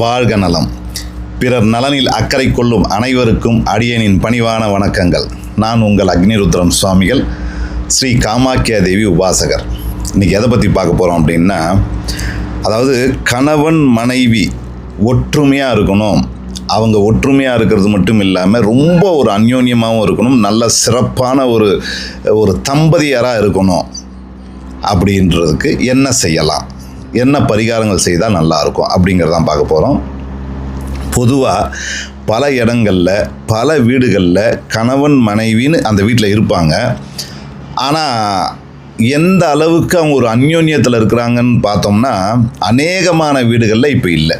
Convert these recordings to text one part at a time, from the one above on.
வாழ்க நலம். பிறர் நலனில் அக்கறை கொள்ளும் அனைவருக்கும் அடியனின் பணிவான வணக்கங்கள். நான் உங்கள் அக்னிருத்ரம் சுவாமிகள் ஸ்ரீ காமாக்கியா தேவி உபாசகர். இன்றைக்கி எதை பற்றி பார்க்க போகிறோம் அப்படின்னா அதாவது கணவன் மனைவி ஒற்றுமையாக இருக்கணும். அவங்க ஒற்றுமையாக இருக்கிறது மட்டும் இல்லாமல் ரொம்ப ஒரு அந்யோன்யமாகவும் இருக்கணும். நல்ல சிறப்பான ஒரு ஒரு தம்பதியராக இருக்கணும். அப்படின்றதுக்கு என்ன செய்யலாம்? என்ன பரிகாரங்கள் செய்தால் நல்லாயிருக்கும் அப்படிங்கிறதான் பார்க்க போகிறோம் பொதுவாக பல இடங்களில் பல வீடுகளில் கணவன் மனைவின்னு அந்த வீட்டில் இருப்பாங்க. ஆனால் எந்த அளவுக்கு அவங்க ஒரு அந்யோன்யத்தில் இருக்கிறாங்கன்னு பார்த்தோம்னா அநேகமான வீடுகளில் இப்போ இல்லை.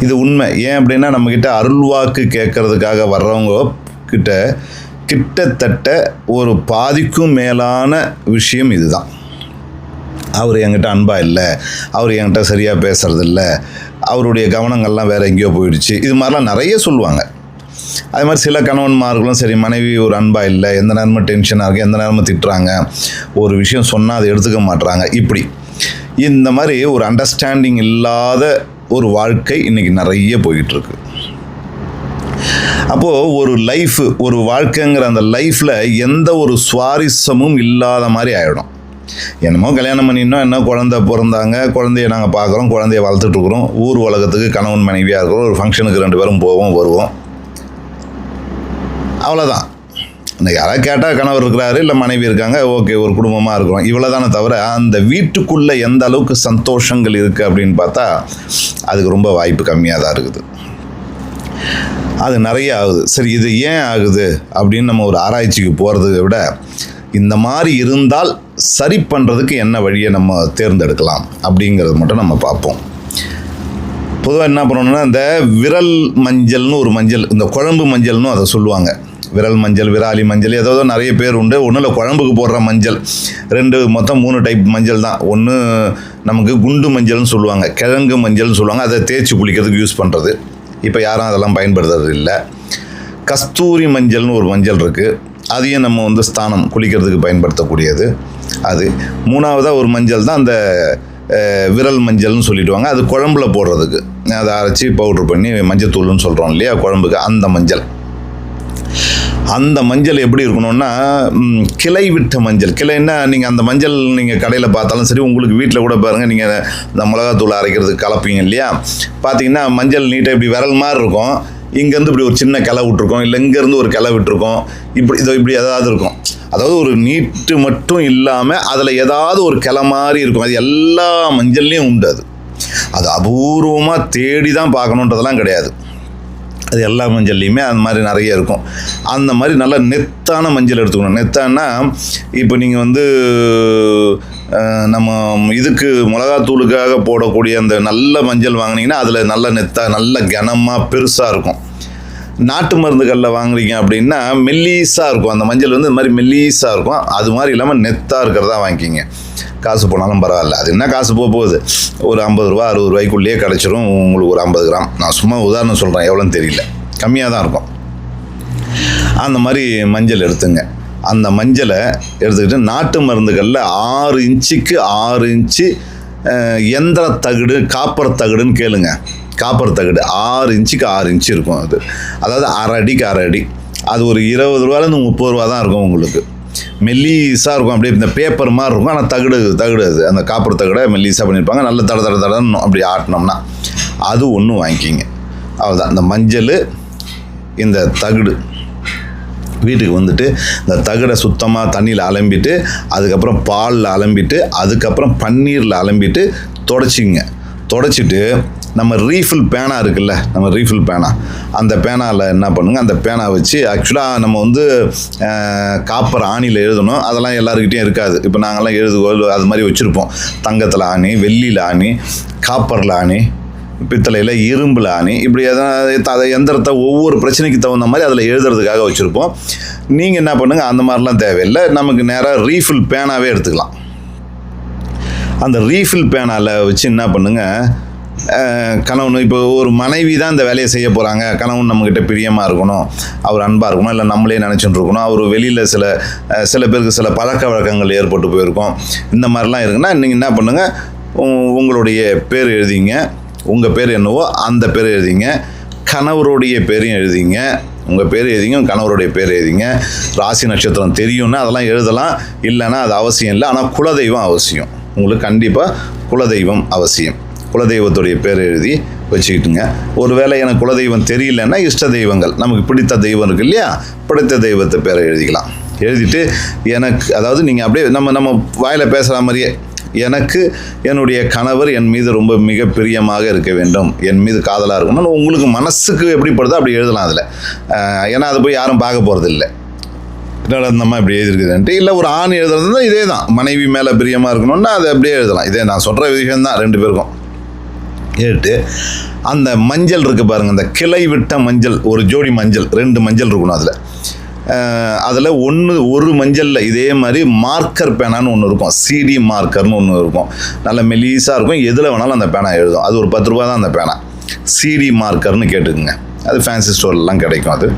இது உண்மை. ஏன் அப்படின்னா நம்மக்கிட்ட அருள்வாக்கு கேட்கறதுக்காக வர்றவங்க கிட்ட கிட்டத்தட்ட ஒரு பாதிக்கும் மேலான விஷயம் இதுதான். அவர் என்கிட்ட அன்பாக இல்லை. அவர் என்கிட்ட சரியாக பேசுகிறதில்ல அவருடைய கவனங்கள்லாம் வேறு எங்கேயோ போயிடுச்சு. இது மாதிரிலாம் நிறைய சொல்லுவாங்க. அது மாதிரி சில கணவன்மார்களும் சரி மனைவி ஒரு அன்பாக இல்லை எந்த நேரமும் டென்ஷனாக இருக்குது எந்த நேரமும் திட்டுறாங்க. ஒரு விஷயம் சொன்னால் அதை எடுத்துக்க மாட்றாங்க. இப்படி. இந்த மாதிரி ஒரு அண்டர்ஸ்டாண்டிங் இல்லாத ஒரு வாழ்க்கை இன்றைக்கி நிறைய போயிட்டுருக்கு. அப்போது ஒரு லைஃப் ஒரு வாழ்க்கைங்கிற அந்த லைஃப்பில் எந்த ஒரு சுவாரஸ்யமும் இல்லாத மாதிரி ஆகிடும் என்னமோ கல்யாணம் பண்ணினோம் என்ன குழந்த பிறந்தாங்க குழந்தைய நாங்கள் பார்க்குறோம் குழந்தைய வளர்த்துட்ருக்குறோம் ஊர் உலகத்துக்கு கணவன் மனைவியாக இருக்கிறோம் ஒரு ஃபங்க்ஷனுக்கு ரெண்டு பேரும் போவோம் வருவோம். அவ்வளோதான் இன்னைக்கு யாராவது கேட்டால் கணவர் இருக்கிறாரு இல்லை மனைவி இருக்காங்க ஓகே ஒரு குடும்பமாக இருக்கிறோம். இவ்வளோ தானே தவிர அந்த வீட்டுக்குள்ளே எந்த அளவுக்கு சந்தோஷங்கள் இருக்குது அப்படின்னு பார்த்தா அதுக்கு ரொம்ப வாய்ப்பு கம்மியாக தான் இருக்குது. அது நிறைய ஆகுது. சரி இது ஏன் ஆகுது அப்படின்னு நம்ம ஒரு ஆராய்ச்சிக்கு போகிறத விட இந்த மாதிரி இருந்தால் சரி பண்ணுறதுக்கு என்ன வழியை நம்ம தேர்ந்தெடுக்கலாம் அப்படிங்கிறது மட்டும் நம்ம பார்ப்போம். பொதுவாக என்ன பண்ணணும்னா இந்த விரல் மஞ்சள்னு ஒரு மஞ்சள் இந்த குழம்பு மஞ்சள்னு அதை சொல்லுவாங்க. விரல் மஞ்சள் விராலி மஞ்சள் ஏதாவது நிறைய பேர் உண்டு. ஒன்றில் குழம்புக்கு போடுற மஞ்சள் ரெண்டு மொத்தம் மூணு டைப் மஞ்சள் தான். ஒன்று நமக்கு குண்டு மஞ்சள்னு சொல்லுவாங்க கிழங்கு மஞ்சள்னு சொல்லுவாங்க. அதை தேய்ச்சி குளிக்கிறதுக்கு யூஸ் பண்ணுறது இப்போ யாரும் அதெல்லாம் பயன்படுத்துறது இல்லை. கஸ்தூரி மஞ்சள்னு ஒரு மஞ்சள் இருக்குது அதையும் நம்ம வந்து ஸ்தானம் குளிக்கிறதுக்கு பயன்படுத்தக்கூடியது. அது மூணாவதாக ஒரு மஞ்சள் தான் அந்த விரல் மஞ்சள்னு சொல்லிடுவாங்க. அது குழம்புல போடுறதுக்கு. அதை அரைச்சி பவுட்ரு பண்ணி மஞ்சத்தூள்னு சொல்கிறோம் இல்லையா? குழம்புக்கு அந்த மஞ்சள். அந்த மஞ்சள் எப்படி இருக்கணும்னா கிளை விட்ட மஞ்சள். கிளைன்னா நீங்கள் அந்த மஞ்சள் நீங்கள் கடையில் பார்த்தாலும் சரி உங்களுக்கு வீட்டில் கூட பாருங்கள் நீங்கள் இந்த மிளகாத்தூள் அரைக்கிறதுக்கு கலப்பீங்க இல்லையா? பார்த்தீங்கன்னா மஞ்சள் நீட்டாக இப்படி விரல் மாதிரி இருக்கும். இங்கேருந்து இப்படி ஒரு சின்ன கிளை விட்டுருக்கோம் இல்லை இங்கேருந்து ஒரு கிளை விட்டுருக்கோம். இப்படி இதோ இப்படி ஏதாவது இருக்கும். அதாவது ஒரு நீட்டு மட்டும் இல்லாமல் அதில் ஏதாவது ஒரு கிளை மாதிரி இருக்கும். அது எல்லா மஞ்சள்லேயும் உண்டு அது. அது அபூர்வமாக தேடி தான் பார்க்கணுன்றதெல்லாம் கிடையாது. அது எல்லா மஞ்சள்லையுமே அந்த மாதிரி நிறைய இருக்கும். அந்த மாதிரி நல்லா நெத்தான மஞ்சள் எடுத்துக்கணும். நெத்தான்னா இப்போ நீங்கள் வந்து நம்ம இதுக்கு மிளகாத்தூளுக்காக போடக்கூடிய அந்த நல்ல மஞ்சள் வாங்குனீங்கன்னா அதில் நல்ல நெத்தா நல்ல கனமாக பெருசாக இருக்கும். நாட்டு மருந்துகளில் வாங்குறீங்க அப்படின்னா மெல்லீஸாக இருக்கும். அந்த மஞ்சள் வந்து இந்த மாதிரி மெல்லீஸாக இருக்கும். அது மாதிரி இல்லாமல் நெத்தாக இருக்கிறதா வாங்கிக்கிங்க. காசு போனாலும் பரவாயில்ல. அது என்ன காசு போக போகுது? ஒரு ஐம்பது ரூபா அறுபது ரூபாய்க்குள்ளேயே கிடச்சிரும் உங்களுக்கு ஒரு ஐம்பது கிராம். நான் சும்மா உதாரணம் சொல்கிறேன் எவ்வளோன்னு தெரியல. கம்மியாக தான் இருக்கும். அந்த மாதிரி மஞ்சள் எடுத்துங்க. அந்த மஞ்சளை எடுத்துக்கிட்டு நாட்டு மருந்துகளில் ஆறு இன்ச்சுக்கு ஆறு இன்ச்சு எந்திர தகடு காப்பர் தகடுன்னு கேளுங்க. காப்பர் தகடு ஆறு இன்ச்சுக்கு ஆறு இன்ச்சு இருக்கும் அது. அதாவது அரை அடிக்கு அரை அடி. அது ஒரு இருபது ரூபாலேருந்து முப்பது ரூபா தான் இருக்கும் உங்களுக்கு. மெல்லிஸாக இருக்கும். அப்படியே இந்த பேப்பர் மாதிரி இருக்கும். ஆனால் தகடு தகடு அது. அந்த காப்பர் தகடை மெல்லிஸாக பண்ணியிருப்பாங்க நல்ல தட தட தடன்னு அப்படி ஆட்டினோம்னா அது ஒன்று வாங்கிக்கிங்க. அவ்வளோதான் இந்த மஞ்சள் இந்த தகடு வீட்டுக்கு வந்துட்டு இந்த தகடை சுத்தமாக தண்ணியில் அலம்பிட்டு அதுக்கப்புறம் பாலில் அலம்பிட்டு அதுக்கப்புறம் பன்னீரில் அலம்பிட்டு தொடச்சிங்க. தொடச்சிட்டு நம்ம ரீஃபில் பேனா இருக்குல்ல நம்ம ரீஃபில் பேனா. அந்த பேனாவில் என்ன பண்ணுங்க அந்த பேனா வச்சு ஆக்சுவலாக நம்ம வந்து காப்பர் ஆணியில் எழுதணும். அதெல்லாம் எல்லாருக்கிட்டையும் இருக்காது. இப்போ நாங்கள்லாம் எழுதுகோல் அது மாதிரி வச்சுருப்போம். தங்கத்தில் ஆணி வெள்ளியில் ஆணி காப்பரில் ஆணி பித்தளையில் இரும்பில் ஆணி இப்படி எதனா அதை எந்திரத்தை ஒவ்வொரு பிரச்சனைக்கு தகுந்த மாதிரி அதில் எழுதுறதுக்காக வச்சுருப்போம். நீங்கள் என்ன பண்ணுங்கள் அந்த மாதிரிலாம் தேவையில்லை. நமக்கு நேராக ரீஃபில் பேனாவே எடுத்துக்கலாம். அந்த ரீஃபில் பேனாவில் வச்சு என்ன பண்ணுங்கள் கணவன் இப்போ ஒரு மனைவி தான் இந்த வேலையை செய்ய போகிறாங்க கணவன் நம்மக்கிட்ட பிரியமாக இருக்கணும். அவர் அன்பாக இருக்கணும். இல்லை நம்மளே நினச்சிட்டு இருக்கணும். அவர் வெளியில் சில சில பேருக்கு சில பழக்க வழக்கங்கள் ஏற்பட்டு போயிருக்கோம். இந்த மாதிரிலாம் இருக்குன்னா நீங்கள் என்ன பண்ணுங்கள் உங்களுடைய பேர் எழுதிங்க. உங்கள் பேர் என்னவோ அந்த பேர் எழுதிங்க. கணவருடைய பேரையும் எழுதிங்க. உங்கள் பேர் எழுதிங்க கணவருடைய பேர் எழுதிங்க. ராசி நட்சத்திரம் தெரியும்னா அதெல்லாம் எழுதலாம். இல்லைன்னா அது அவசியம் இல்லை. ஆனால் குலதெய்வம் அவசியம். உங்களுக்கு கண்டிப்பாக குலதெய்வம் அவசியம். குலதெய்வத்துடைய பேர் எழுதி வச்சுக்கிட்டுங்க. ஒருவேளை எனக்கு குலதெய்வம் தெரியலன்னா இஷ்ட தெய்வங்கள். நமக்கு பிடித்த தெய்வம் இருக்கு இல்லையா? பிடித்த தெய்வத்தை பேரை எழுதிக்கலாம். எழுதிட்டு எனக்கு அதாவது நீங்கள் அப்படியே நம்ம நம்ம வாயில் பேசுகிற மாதிரியே எனக்கு என்னுடைய கணவர் என் மீது ரொம்ப மிக பிரியமாக இருக்க வேண்டும். என் மீது காதலாக இருக்கணும்னு உங்களுக்கு மனசுக்கு எப்படிப்படுதோ அப்படி எழுதலாம் அதில். ஏன்னா அதை போய் யாரும் பார்க்க போகிறது இல்லை இப்படி எழுதிருக்குதுன்ட்டு இல்லை ஒரு ஆண் எழுதுறது இதே தான் மனைவி மேலே பிரியமாக இருக்கணும்னா அதை அப்படியே எழுதலாம். இதே நான் சொல்கிற விஷயம் தான் ரெண்டு பேருக்கும். கேட்டு அந்த மஞ்சள் இருக்குது பாருங்கள் அந்த கிளை விட்ட மஞ்சள் ஒரு ஜோடி மஞ்சள் ரெண்டு மஞ்சள் இருக்கணும் அதில். அதில் ஒன்று ஒரு மஞ்சளில் இதே மாதிரி மார்க்கர் பேனான்னு ஒன்று இருக்கும். சிடி மார்க்கர்னு ஒன்று இருக்கும். நல்ல மெலீஸாக இருக்கும். எதில் வேணாலும் அந்த பேனா எழுதும். அது ஒரு பத்து ரூபா தான் அந்த பேனா சிடி மார்க்கர்னு கேட்டுக்குங்க. அது ஃபேன்சி ஸ்டோர்லாம் கிடைக்கும் அது.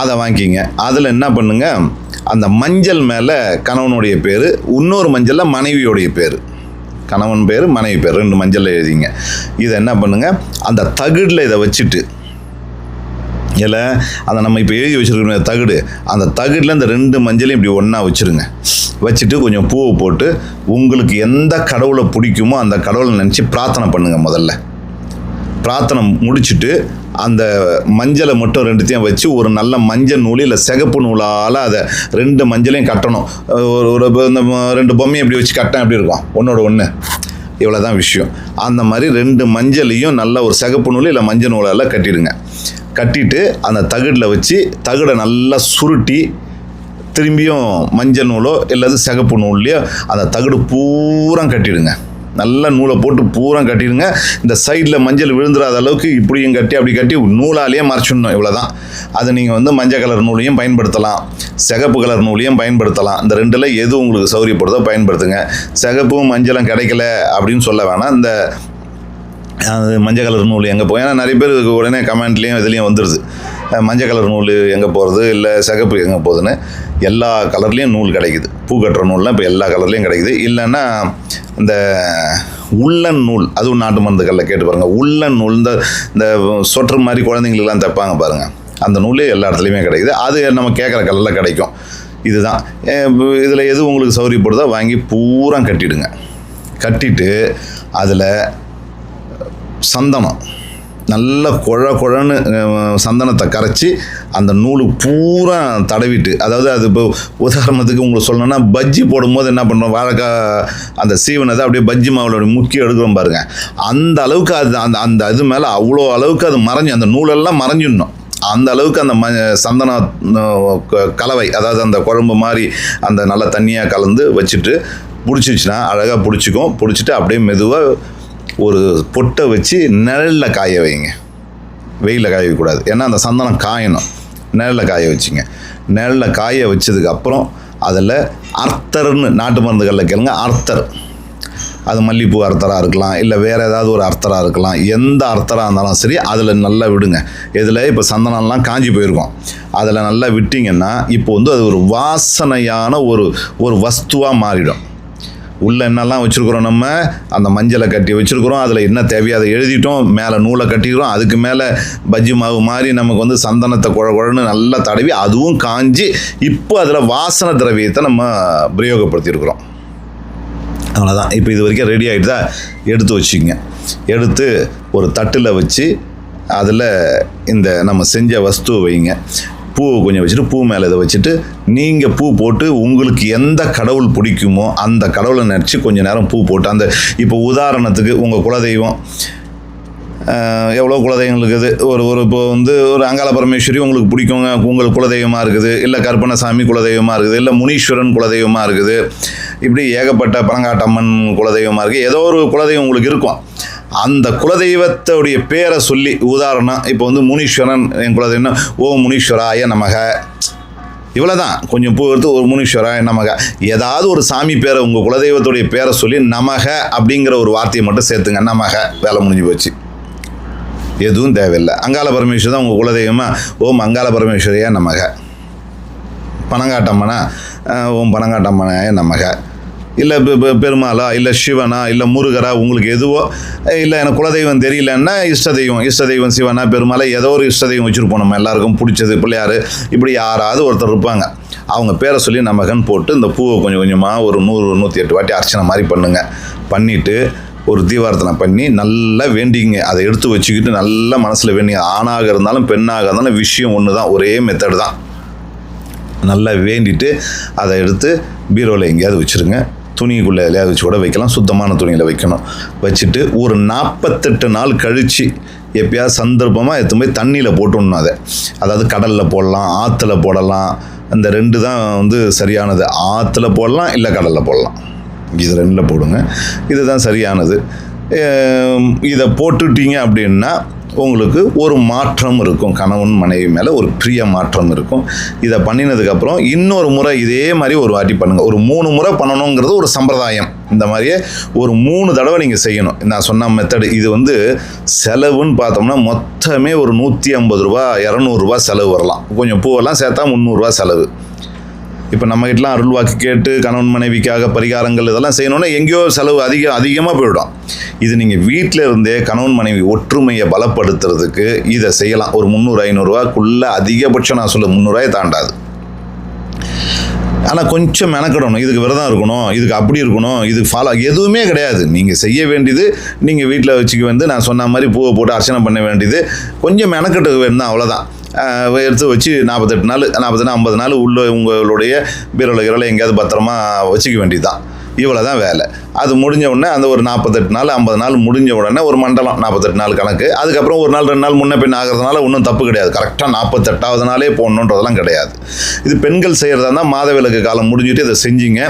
அதை வாங்கிக்கிங்க அதில் என்ன பண்ணுங்க? அந்த மஞ்சள் மேலே கணவனுடைய பேர் இன்னொரு மஞ்சளில் மனைவியோடைய பேர். கணவன் பேர் மனைவி பேர் ரெண்டு மஞ்சளில் எழுதிங்க. இதை என்ன பண்ணுங்கள் அந்த தகுடில் இதை வச்சுட்டு இல்லை அதை நம்ம இப்போ எழுதி வச்சுருக்கோம் தகுடு. அந்த தகுடில் இந்த ரெண்டு மஞ்சளையும் இப்படி ஒன்றா வச்சுருங்க. வச்சுட்டு கொஞ்சம் பூவை போட்டு உங்களுக்கு எந்த கடவுளை பிடிக்குமோ அந்த கடவுளை நினச்சி பிரார்த்தனை பண்ணுங்கள் முதல்ல. பிரார்த்தனை முடிச்சுட்டு அந்த மஞ்சளை மட்டும் ரெண்டுத்தையும் வச்சு ஒரு நல்ல மஞ்சள் நூல் இல்லை சிகப்பு நூலால் அதை ரெண்டு மஞ்சளையும் கட்டணும். ஒரு ஒரு இந்த ரெண்டு பொம்மையும் இப்படி வச்சு கட்டேன் எப்படி இருக்கும்? ஒன்றோட ஒன்று இவ்வளோ தான் விஷயம். அந்த மாதிரி ரெண்டு மஞ்சளையும் நல்ல ஒரு சிகப்பு நூல் இல்லை மஞ்சள் நூலால் கட்டிடுங்க. கட்டிட்டு அந்த தகுடில் வச்சு தகுடை நல்லா சுருட்டி திரும்பியும் மஞ்சள் நூலோ இல்லது சிகப்பு நூல்லையோ அந்த தகுடு பூரா கட்டிடுங்க. நல்ல நூலை போட்டு பூரா கட்டிடுங்க. இந்த சைடில் மஞ்சள் விழுந்துடாத அளவுக்கு இப்படியும் கட்டி அப்படி கட்டி நூலாலேயே மறைச்சிடணும். இவ்வளோதான் அது நீங்கள் வந்து மஞ்சள் கலர் நூலையும் பயன்படுத்தலாம். சிகப்பு கலர் நூலையும் பயன்படுத்தலாம். இந்த ரெண்டில் எது உங்களுக்கு சௌரியப்படுதோ பயன்படுத்துங்க. சிகப்பும் மஞ்சளும் கிடைக்கல அப்படின்னு சொல்ல வேணாம். இந்த அது மஞ்சள் கலர் நூல் எங்கே போய் ஏன்னா நிறைய பேர் உடனே கமெண்ட்லேயும் இதுலேயும் வந்துடுது மஞ்சள் கலர் நூல் எங்கே போகிறது இல்லை சிகப்பு எங்கே போகுதுன்னு. எல்லா கலர்லேயும் நூல் கிடைக்குது. பூ கட்டுற நூல்லாம் இப்போ எல்லா கலர்லேயும் கிடைக்குது. இல்லைன்னா இந்த உள்ளன் நூல் அதுவும் நாட்டு மருந்துகளில் கேட்டு பாருங்கள் உள்ளன் நூல் இந்த இந்த சொட்டர் மாதிரி குழந்தைங்களுக்கெல்லாம் தைப்பாங்க பாருங்கள் அந்த நூலே எல்லா இடத்துலையுமே கிடைக்குது. அது நம்ம கேட்குற கலரில் கிடைக்கும். இதுதான். இதில் எது உங்களுக்கு சௌரியப்படுதோ வாங்கி பூரா கட்டிடுங்க. கட்டிட்டு அதில் சந்தனம். நல்ல குழ குழன்னு சந்தனத்தை கரைச்சி அந்த நூலு பூரா தடவிட்டு அதாவது அது இப்போ உதாரணத்துக்கு உங்களுக்கு சொல்லணும்னா பஜ்ஜி போடும்போது என்ன பண்ணுறோம் வாழைக்காய் அந்த சீவனத்தை அப்படியே பஜ்ஜி மாவில் அப்படி எடுக்கிறோம் பாருங்கள் அந்த அளவுக்கு அது அந்த அந்த இது மேலே அவ்வளோ அளவுக்கு அது மறைஞ்சு அந்த நூலெல்லாம் மறைஞ்சிடணும். அந்த அளவுக்கு அந்த ம சந்தன க- கலவை அதாவது அந்த குழம்பு மாதிரி அந்த நல்ல தண்ணியாக கலந்து வச்சுட்டு பிடிச்சிச்சுன்னா அழகாக பிடிச்சிக்கும். பிடிச்சிட்டு அப்படியே மெதுவாக ஒரு பொட்டை வச்சு நிழலில் காய வைங்க. வெயிலில் காய வைக்கக்கூடாது ஏன்னா அந்த சந்தனம் காயணும். நிழலில் காய வச்சுங்க. நிழலில் காய வச்சதுக்கப்புறம் அதில் அர்த்தர்னு நாட்டு மருந்துகளில் கேளுங்க அர்த்தர். அது மல்லிகைப்பூ அர்த்தராக இருக்கலாம் இல்லை வேறு ஏதாவது ஒரு அர்த்தராக இருக்கலாம். எந்த அர்த்தராக இருந்தாலும் சரி அதில் நல்லா விடுங்க. இதில் இப்போ சந்தனம்லாம் காஞ்சி போயிருக்கும். அதில் நல்லா விட்டிங்கன்னா இப்போ வந்து அது ஒரு வாசனையான ஒரு ஒரு வஸ்துவாக மாறிடும். உள்ளே என்னெல்லாம் வச்சுருக்குறோம் நம்ம? அந்த மஞ்சளை கட்டி வச்சுருக்குறோம். அதில் என்ன தேவையோ அதை எழுதிட்டோம். மேலே நூலை கட்டிக்கிறோம். அதுக்கு மேலே பஜ்ஜி மாவு மாதிரி நமக்கு வந்து சந்தனத்தை குழ குழன்னு நல்லா தடவி அதுவும் காஞ்சி இப்போ அதில் வாசனை திரவியத்தை நம்ம பிரயோகப்படுத்தியிருக்கிறோம். அவ்வளோதான் இப்போ இது வரைக்கும் ரெடி ஆகிட்டு தான் எடுத்து வச்சுக்கங்க. எடுத்து ஒரு தட்டில் வச்சு அதில் இந்த நம்ம செஞ்ச வஸ்துவை வைங்க. பூவை கொஞ்சம் வச்சுட்டு பூ மேலே இதை வச்சுட்டு நீங்கள் பூ போட்டு உங்களுக்கு எந்த கடவுள் பிடிக்குமோ அந்த கடவுளை நினச்சி கொஞ்சம் நேரம் பூ போட்டு அந்த இப்போ உதாரணத்துக்கு உங்கள் குலதெய்வம் எவ்வளோ குலதெய்வங்கள் இருக்குது? ஒரு ஒரு இப்போ வந்து ஒரு அங்காள பரமேஸ்வரி உங்களுக்கு பிடிக்குங்க உங்களுக்கு குலதெய்வமாக இருக்குது இல்லை கருப்பணசாமி குலதெய்வமாக இருக்குது இல்லை முனீஸ்வரன் குலதெய்வமாக இருக்குது இப்படி ஏகப்பட்ட பழங்காட்டம்மன் குலதெய்வமாக இருக்குது ஏதோ ஒரு குலதெய்வம் உங்களுக்கு இருக்கும். அந்த குலதெய்வத்தோடைய பேரை சொல்லி உதாரணம் இப்போ வந்து முனீஸ்வரன் என் குலதெய்வம் ஓ முனீஸ்வராய நமக. இவ்வளோதான் கொஞ்சம் பூ எடுத்து ஒரு முனீஸ்வராய நமக. ஏதாவது ஒரு சாமி பேரை உங்கள் குலதெய்வத்துடைய பேரை சொல்லி நமக அப்படிங்கிற ஒரு வார்த்தையை மட்டும் சேர்த்துங்க. நமக வேலை முடிஞ்சு போச்சு. எதுவும் தேவையில்லை. அங்காள பரமேஸ்வரி தான் உங்கள் குலதெய்வமா? ஓம் அங்காள பரமேஸ்வரியா நமக. பனங்காட்டம்மனா ஓம் பனங்காட்டம்மனாய நமக. இல்லை பெருமாளா இல்லை சிவனா இல்லை முருகரா உங்களுக்கு எதுவோ இல்லை எனக்கு குலதெய்வம் தெரியலன்னா இஷ்ட தெய்வம் இஷ்ட தெய்வம் சிவனா பெருமாளை ஏதோ ஒரு இஷ்ட தெய்வம் வச்சுருப்போம். நம்ம எல்லாருக்கும் பிடிச்சது பிள்ளையார் இப்படி யாராவது ஒருத்தர் இருப்பாங்க. அவங்க பேரை சொல்லி நமகன் போட்டு இந்த பூவை கொஞ்சம் கொஞ்சமாக ஒரு நூறு நூற்றி எட்டு வாட்டி அர்ச்சனை மாதிரி பண்ணுங்கள் பண்ணிவிட்டு ஒரு தீவார்த்தனை பண்ணி நல்லா வேண்டிங்க அதை எடுத்து வச்சுக்கிட்டு நல்லா மனசில் வேண்டிங்க. ஆணாக இருந்தாலும் பெண்ணாக இருந்தாலும் விஷயம் ஒன்று தான் ஒரே மெத்தடு தான். நல்லா வேண்டிட்டு அதை எடுத்து பீரோவில் எங்கேயாவது வச்சுருங்க. துணிக்குள்ளே எதையாவது வச்சு கூட வைக்கலாம் சுத்தமான துணியில் வைக்கணும். வச்சுட்டு ஒரு நாற்பத்தெட்டு நாள் கழித்து எப்பயாவது சந்தர்ப்பமாக எடுத்து போய் தண்ணியில் போட்டுடணும் அதை. அதாவது கடலில் போடலாம் ஆற்றுல போடலாம். அந்த ரெண்டு தான் வந்து சரியானது. ஆற்றுல போடலாம் இல்லை கடலில் போடலாம். இது ரெண்டில் போடுங்க. இதுதான் சரியானது. இதை போட்டுட்டீங்க அப்படின்னா உங்களுக்கு ஒரு மாற்றம் இருக்கும். கணவன் மனைவி மேலே ஒரு பிரிய மாற்றம் இருக்கும். இதை பண்ணினதுக்கப்புறம் இன்னொரு முறை இதே மாதிரி ஒரு வாட்டி பண்ணுங்கள் ஒரு மூணு முறை பண்ணணுங்கிறது ஒரு சம்பிரதாயம். இந்த மாதிரியே ஒரு மூணு தடவை நீங்கள் செய்யணும். நான் சொன்ன மெத்தடு இது வந்து செலவுன்னு பார்த்தோம்னா மொத்தமே ஒரு நூற்றி ஐம்பது ரூபா இரநூறுபா செலவு வரலாம். கொஞ்சம் பூவெல்லாம் சேர்த்தா முந்நூறுரூவா செலவு. இப்போ நம்ம கிட்டலாம் அருள் வாக்கு கேட்டு கணவன் மனைவிக்காக பரிகாரங்கள் இதெல்லாம் செய்யணும்னா எங்கேயோ செலவு அதிகம் அதிகமாக போயிடும். இது நீங்கள் வீட்டில் இருந்தே கணவன் மனைவி ஒற்றுமையை பலப்படுத்துறதுக்கு இதை செய்யலாம். ஒரு முந்நூறு ஐநூறுரூவாக்குள்ளே அதிகபட்சம் நான் சொல்ல முந்நூறுவாயை தாண்டாது. ஆனால் கொஞ்சம் மெனக்கிடணும். இதுக்கு விரதம் இருக்கணும் இதுக்கு அப்படி இருக்கணும் இதுக்கு ஃபாலோ எதுவுமே கிடையாது. நீங்கள் செய்ய வேண்டியது நீங்கள் வீட்டில் வச்சுக்க வந்து நான் சொன்ன மாதிரி பூவை போட்டு அர்ச்சனை பண்ண வேண்டியது கொஞ்சம் மெனக்கட்டு வேணும் தான் அவ்வளோதான் எடுத்து வச்சு நாற்பத்தெட்டு நாள் நாற்பத்தெட்டு ஐம்பது நாள் உள்ள உங்களுடைய பீரோல கீரோல எங்கேயாவது பத்திரமா வச்சுக்க வேண்டியது தான் இவ்வளோ தான் வேலை. அது முடிஞ்ச உடனே அந்த ஒரு நாற்பத்தெட்டு நாள் ஐம்பது நாள் முடிஞ்ச உடனே ஒரு மண்டலம் நாற்பத்தெட்டு நாள் கணக்கு. அதுக்கப்புறம் ஒரு நாள் ரெண்டு நாள் முன்ன பின் ஆகிறதுனால ஒன்றும் தப்பு கிடையாது. கரெக்டாக நாற்பத்தெட்டாவது நாளே போடணுன்றதெல்லாம் கிடையாது. இது பெண்கள் செய்கிறதா இருந்தால் மாத விளக்கு காலம் முடிஞ்சுட்டு இதை செஞ்சீங்க.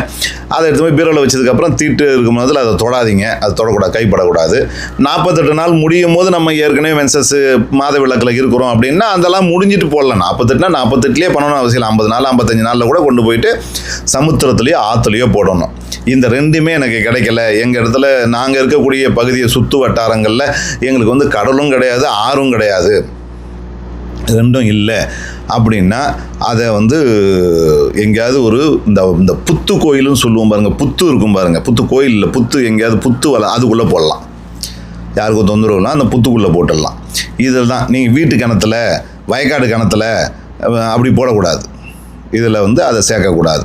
அதை எடுத்து போய் பீரோவில் வச்சதுக்கப்புறம் தீட்டு இருக்கும் போதில் அதை தொடாதீங்க. அது தொடக்கூடாது கைப்படக்கூடாது. நாற்பத்தெட்டு நாள் முடியும் போது நம்ம ஏற்கனவே மென்சஸ் மாத விளக்கில் இருக்கிறோம் அப்படின்னா அதெல்லாம் முடிஞ்சிட்டு போடலாம். நாற்பத்தெட்டுனா நாற்பத்தெட்டுலேயே பண்ணணும் அவசியம் ஐம்பது நாள் ஐம்பத்தஞ்சு நாளில் கூட கொண்டு போயிட்டு சமுத்திரத்துலேயோ ஆற்றுலையோ போடணும். இந்த ரெண்டுமே எனக்கு கிடைக்கல. எங்கள் இடத்துல நாங்கள் இருக்கக்கூடிய பகுதியை சுற்று வட்டாரங்களில் எங்களுக்கு வந்து கடலும் கிடையாது ஆறும் கிடையாது. ரெண்டும் இல்லை அப்படின்னா அதை வந்து எங்கேயாவது ஒரு இந்த இந்த புத்து கோயிலும் சொல்லுவோம் பாருங்கள் புத்து இருக்கும் பாருங்கள் புத்து கோயில் இல்லை புத்து எங்கேயாவது புத்து வலை அதுக்குள்ளே போடலாம். யாருக்கும் தொந்தரவு இல்லை அந்த புத்துக்குள்ளே போட்டுடலாம். இதில் தான் நீங்கள் வீட்டு கிணத்துல வயக்காடு கிணத்துல அப்படி போடக்கூடாது. இதில் வந்து அதை சேர்க்கக்கூடாது.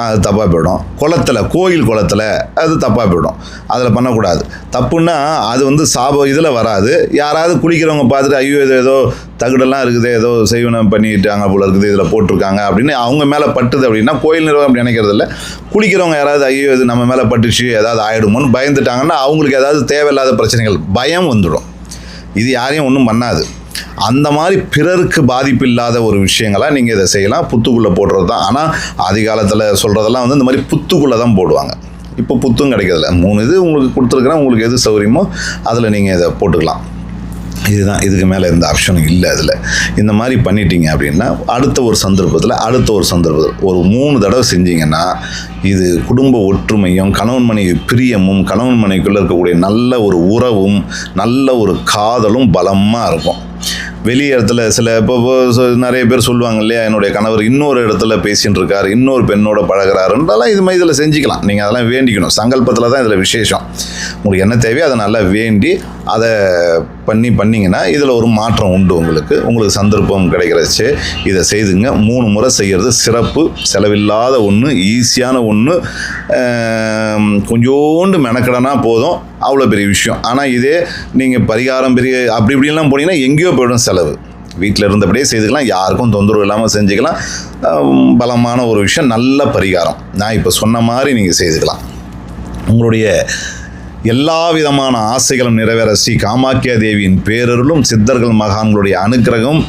அது தப்பாக போயிடும். குளத்துல கோயில் குளத்தில் அது தப்பாக போயிடும். அதில் பண்ணக்கூடாது. தப்புன்னா அது வந்து சாபம் இதில் வராது. யாராவது குளிக்கிறவங்க பார்த்துட்டு ஐயோ இது ஏதோ தகுடெல்லாம் இருக்குது ஏதோ செய்வனம் பண்ணிட்டாங்க போல இருக்குது இதில் போட்டிருக்காங்க. அப்படின்னு அவங்க மேலே பட்டுது அப்படின்னா கோயில் நிர்வாகம் அப்படி நினைக்கிறது இல்லை குளிக்கிறவங்க யாராவது ஐயோ இது நம்ம மேலே பட்டுச்சு ஏதாவது ஆகிடுமோன்னு பயந்துட்டாங்கன்னா அவங்களுக்கு ஏதாவது தேவையில்லாத பிரச்சனைகள் பயம் வந்துடும். இது யாரையும் ஒன்றும் பண்ணாது. அந்த மாதிரி பிறருக்கு பாதிப்பு இல்லாத ஒரு விஷயங்களாக நீங்கள் இதை செய்யலாம். புத்துக்குள்ளே போடுறது தான் ஆனால் ஆதி காலத்தில் சொல்கிறதெல்லாம் வந்து இந்த மாதிரி புத்துக்குள்ளே தான் போடுவாங்க. இப்போ புத்தும் கிடைக்கிறதில்ல. மூணு இது உங்களுக்கு கொடுத்துருக்குறேன். உங்களுக்கு எது சௌகரியமோ அதில் நீங்கள் இதை போட்டுக்கலாம். இதுதான். இதுக்கு மேலே எந்த ஆப்ஷனும் இல்லை அதில். இந்த மாதிரி பண்ணிட்டீங்க அப்படின்னா அடுத்த ஒரு சந்தர்ப்பத்தில் அடுத்த ஒரு சந்தர்ப்பத்தில் ஒரு மூணு தடவை செஞ்சீங்கன்னா இது குடும்ப ஒற்றுமையும் கணவன் மனைவி பிரியமும் கணவன் மனைவிக்குள்ளே இருக்கக்கூடிய நல்ல ஒரு உறவும் நல்ல ஒரு காதலும் பலமாக இருக்கும். வெளி இடத்துல சில இப்போ நிறைய பேர் சொல்லுவாங்க இல்லையா என்னுடைய கணவர் இன்னொரு இடத்துல பேசின்னு இருக்கார் இன்னொரு பெண்ணோட பழகுறாருன்றதெல்லாம் இது மாதிரி இதில் செஞ்சுக்கலாம். நீங்கள் அதெல்லாம் வேண்டிக்கணும். சங்கல்பத்தில் தான் இதில் விசேஷம். உங்களுக்கு என்ன தேவையோ அதை நல்லா வேண்டி அதை பண்ணி பண்ணிங்கன்னா இதில் ஒரு மாற்றம் உண்டு உங்களுக்கு. உங்களுக்கு சந்தர்ப்பம் கிடைக்கிறச்சு இதை செய்துங்க. மூணு முறை செய்கிறது சிறப்பு செலவில்லாத ஒன்று ஈஸியான ஒன்று கொஞ்சோண்டு மெனக்கடனா போதும். அவ்வளோ பெரிய விஷயம். ஆனால் இதே நீங்கள் பரிகாரம் பெரிய அப்படி இப்படிலாம் போனீங்கன்னா எங்கேயோ போயிடும் செலவு. வீட்டில் இருந்தபடியே செய்துக்கலாம். யாருக்கும் தொந்தரவு இல்லாமல் செஞ்சுக்கலாம். பலமான ஒரு விஷயம். நல்ல பரிகாரம். நான் இப்போ சொன்ன மாதிரி நீங்கள் செய்துக்கலாம். உங்களுடைய எல்லா விதமான ஆசைகளும் நிறைவேற ஸ்ரீ காமாக்கியா தேவியின் பேரருளும் சித்தர்கள் மகான்களுடைய அனுக்கிரகம்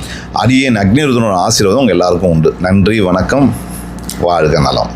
அரியன் அக்னிருதனோட ஆசீர்வாதம் உங்கள் எல்லாருக்கும் உண்டு. நன்றி வணக்கம். வாழ்க நலம்.